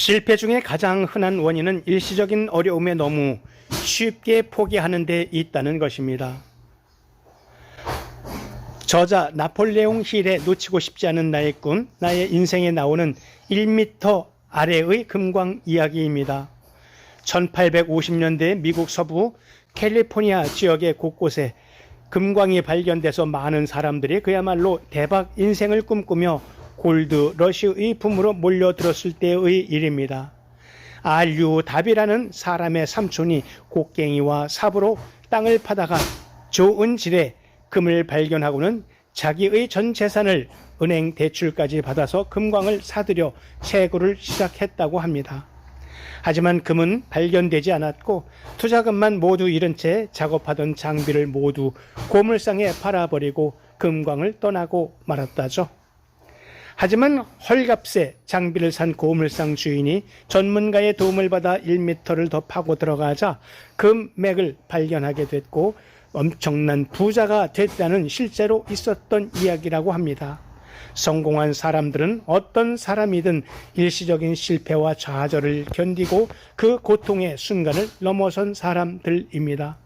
실패 중에 가장 흔한 원인은 일시적인 어려움에 너무 쉽게 포기하는 데 있다는 것입니다. 저자 나폴레옹 힐의 놓치고 싶지 않은 나의 꿈, 나의 인생에 나오는 1m 아래의 금광 이야기입니다. 1850년대 미국 서부 캘리포니아 지역의 곳곳에 금광이 발견돼서 많은 사람들이 그야말로 대박 인생을 꿈꾸며 골드 러시의 붐으로 몰려들었을 때의 일입니다. 알류 답이라는 사람의 삼촌이 곡괭이와 삽으로 땅을 파다가 좋은 질의 금을 발견하고는 자기의 전 재산을 은행 대출까지 받아서 금광을 사들여 채굴을 시작했다고 합니다. 하지만 금은 발견되지 않았고 투자금만 모두 잃은 채 작업하던 장비를 모두 고물상에 팔아버리고 금광을 떠나고 말았다죠. 하지만 헐값에 장비를 산 고물상 주인이 전문가의 도움을 받아 1m를 더 파고 들어가자 금맥을 발견하게 됐고 엄청난 부자가 됐다는 실제로 있었던 이야기라고 합니다. 성공한 사람들은 어떤 사람이든 일시적인 실패와 좌절을 견디고 그 고통의 순간을 넘어선 사람들입니다.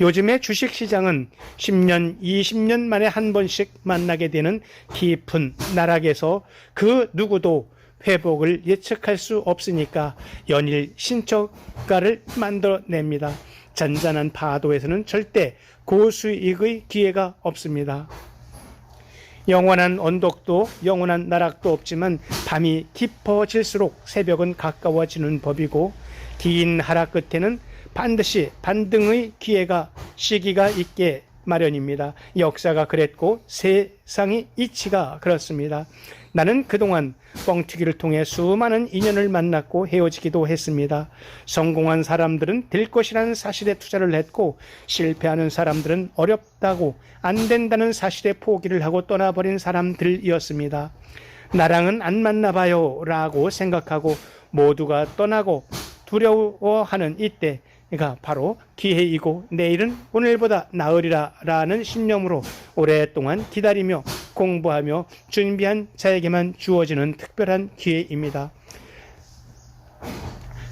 요즘의 주식시장은 10년, 20년 만에 한 번씩 만나게 되는 깊은 나락에서 그 누구도 회복을 예측할 수 없으니까 연일 신초가를 만들어냅니다. 잔잔한 파도에서는 절대 고수익의 기회가 없습니다. 영원한 언덕도 영원한 나락도 없지만 밤이 깊어질수록 새벽은 가까워지는 법이고 긴 하락 끝에는 반드시 반등의 기회가 시기가 있게 마련입니다. 역사가 그랬고 세상의 이치가 그렇습니다. 나는 그동안 뻥튀기를 통해 수많은 인연을 만났고 헤어지기도 했습니다. 성공한 사람들은 될 것이라는 사실에 투자를 했고 실패하는 사람들은 어렵다고 안 된다는 사실에 포기를 하고 떠나버린 사람들이었습니다. 나랑은 안 맞나 봐요 라고 생각하고 모두가 떠나고 두려워하는 이때 가 바로 기회이고 내일은 오늘보다 나으리라 라는 신념으로 오랫동안 기다리며 공부하며 준비한 자에게만 주어지는 특별한 기회입니다.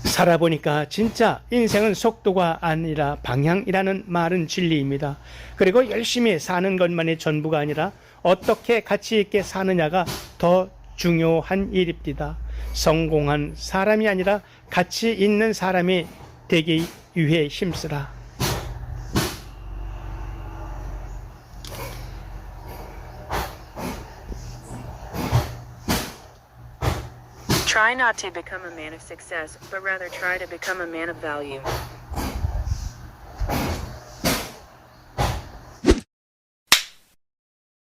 살아보니까 진짜 인생은 속도가 아니라 방향이라는 말은 진리입니다. 그리고 열심히 사는 것만이 전부가 아니라 어떻게 가치 있게 사느냐가 더 중요한 일입니다. 성공한 사람이 아니라 가치 있는 사람이 되기 위해 힘쓰라. Try not to become a man of success, but rather try to become a man of value.